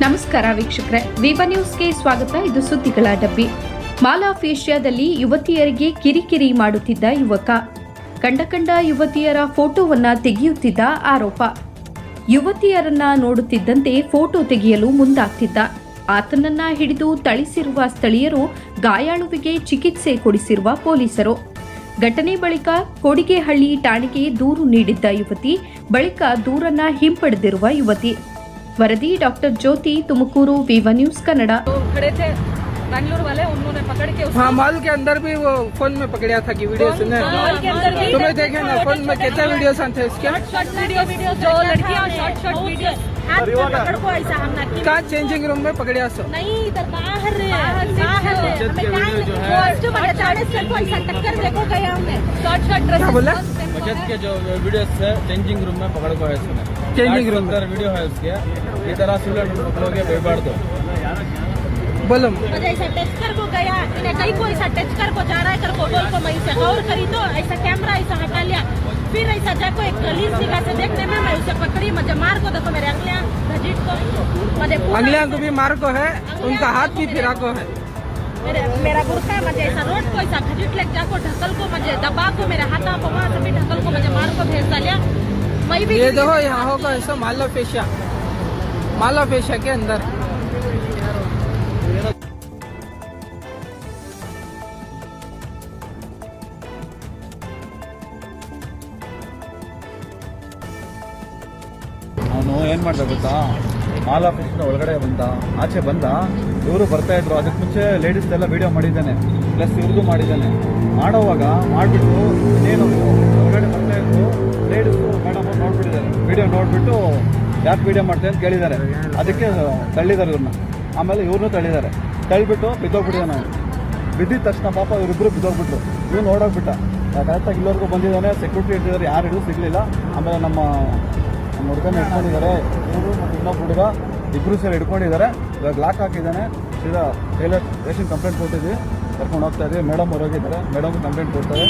ನಮಸ್ಕಾರ ವೀಕ್ಷಕರೇ. ವಿವ ನ್ಯೂಸ್ಗೆ ಸ್ವಾಗತ. ಇದು ಸುದ್ದಿಗಳ ಡಬ್ಬಿ. ಮಾಲಾಫೇಷಿಯಾದಲ್ಲಿ ಯುವತಿಯರಿಗೆ ಕಿರಿಕಿರಿ ಮಾಡುತ್ತಿದ್ದ ಯುವಕ. ಕಂಡ ಕಂಡ ಯುವತಿಯರ ಫೋಟೋವನ್ನ ತೆಗೆಯುತ್ತಿದ್ದ ಆರೋಪ. ಯುವತಿಯರನ್ನ ನೋಡುತ್ತಿದ್ದಂತೆ ಫೋಟೋ ತೆಗೆಯಲು ಮುಂದಾಗ್ತಿದ್ದ. ಆತನನ್ನ ಹಿಡಿದು ಥಳಿಸಿರುವ ಸ್ಥಳೀಯರು ಗಾಯಾಳುವಿಗೆ ಚಿಕಿತ್ಸೆ ಕೊಡಿಸಿರುವ ಪೊಲೀಸರು. ಘಟನೆ ಬಳಿಕ ಕೊಡಿಗೆಹಳ್ಳಿ ಠಾಣೆಗೆ ದೂರು ನೀಡಿದ್ದ ಯುವತಿ, ಬಳಿಕ ದೂರನ್ನ ಹಿಂಪಡೆದಿರುವ ಯುವತಿ. ವರದಿ ಡಾಕ್ಟರ್ ಜ್ಯೋತಿ ತುಮಕೂರು ವಿವ ನ್ಯೂಸ್ ಕನ್ನಡ तो खड़े थे बैंगलोर वाले उन्होंने पकड़ के उसको हाँ मॉल के अंदर भी वो फोन में पकड़ा था कि वीडियो सुने मॉल के अंदर भी तुम्हें देखे ना फोन में कितने वीडियो थे इसके शॉर्ट वीडियो वीडियो जो लड़कियां शॉर्ट शॉर्ट वीडियो हाथ में पकड़ को ऐसा हमने की कहाँ चेंजिंग रूम में पकड़ा सो नहीं इधर बाहर रे बाहर रे हमें क्या पोस्ट में चालीस से कोई ऐसा टक्कर देखो गया हमने शॉर्ट शॉर्ट ड्रेस क्या बोला बचत के जो वीडियोस है चेंजिंग रूम में पकड़ को है इसने Changing room में। अंदर वीडियो है उसके ಈ ತರ बलम ऐसा टच कर को गया इन्हें को ऐसा टच कर को जा रहा है कर को बोल को मैं गौर करी तो ऐसा कैमरा ऐसा हटा लिया फिर ऐसा एक से देखने में मैं उसे पकड़ी मुझे मार को देखो मेरे अंगलियाँ को मुझे को भी मार को है उनका हाथ भी फिरा को है मेरा गुड़का मुझे ऐसा रोड को ऐसा खजूट लग जाको ढकल को मुझे दबा को मेरे हाथा आप वहाँ से भी ढकल को मुझे मार को भेज डालिया मैं भी ये देखो यहाँ होगा ऐसा मालो पेशा माला फेशिया के अंदर ಅವನು ಏನ್ ಮಾಡ್ದ ಗೊತ್ತಾ ಮಾಲ್ ಆಫೀಸ್ನ ಒಳಗಡೆ ಬಂದ ಆಚೆ ಬಂದ ಇವರು ಬರ್ತಾ ಇದ್ರು ಅದಕ್ಕೆ ಮುಂಚೆ ಲೇಡೀಸ್ ಎಲ್ಲ ವಿಡಿಯೋ ಮಾಡಿದ್ದಾನೆ ಪ್ಲಸ್ ಇವ್ರಿಗೂ ಮಾಡಿದ್ದಾನೆ ಮಾಡೋವಾಗ ಮಾಡ್ಬಿಟ್ಟು ಏನು ಒಳಗಡೆ ಬರ್ತಾ ಇದ್ರು ಲೇಡೀಸ್ ಮೇಡಮ್ ನೋಡ್ಬಿಟ್ಟಿದ್ದಾರೆ ವಿಡಿಯೋ ನೋಡ್ಬಿಟ್ಟು ಯಾಕೆ ವಿಡಿಯೋ ಮಾಡ್ತಾರೆ ಅಂತ ಕೇಳಿದ್ದಾರೆ. ಅದಕ್ಕೆ ತಳ್ಳಿದ್ದಾರೆ ಇವ್ರನ್ನ. ಆಮೇಲೆ ಇವ್ರನ್ನೂ ತಳ್ಳಿದ್ದಾರೆ. ತಳ್ಳಿಬಿಟ್ಟು ಬಿದ್ದೋಗ್ಬಿಟ್ಟಿದ್ದಾನೆ ನಾವು ಬಿದ್ದಿದ ತಕ್ಷಣ ಪಾಪ ಇವರಿಬ್ರು ಬಿದ್ದೋಗ್ಬಿಟ್ರು. ಇವ್ನು ನೋಡೋಗ್ಬಿಟ್ಟ ಕರೆಕ್ಟಾಗಿ ಇಲ್ಲಿವರೆಗೂ ಬಂದಿದ್ದಾನೆ ಸೆಕ್ಯೂರಿಟಿ ಇಟ್ಟಿದ್ದಾರೆ, ಯಾರು ಹಿಡಿದು ಸಿಗಲಿಲ್ಲ. ಆಮೇಲೆ ನಮ್ಮ ನಮ್ಮ ಹುಡುಗನ ಇಟ್ಕೊಂಡಿದ್ದಾರೆ ಇವರು ಮತ್ತು ಇನ್ನೊಬ್ಬ ಹುಡುಗ ಇಬ್ಬರು ಸೇರಿ ಹಿಡ್ಕೊಂಡಿದ್ದಾರೆ. ಇವಾಗ ಲಾಕ್ ಹಾಕಿದ್ದಾನೆ. ಸೀದಾ ಟೈಲರ್ ಸ್ಟೇಷನ್ ಕಂಪ್ಲೇಂಟ್ ಕೊಟ್ಟಿದ್ವಿ. ಕರ್ಕೊಂಡು ಹೋಗ್ತಾ ಇದ್ದೀವಿ ಮೇಡಮ್ ಅವ್ರು ಹೋಗಿದ್ದಾರೆ. ಮೇಡಮ್ ಕಂಪ್ಲೇಂಟ್ ಕೊಡ್ತಾರೆ.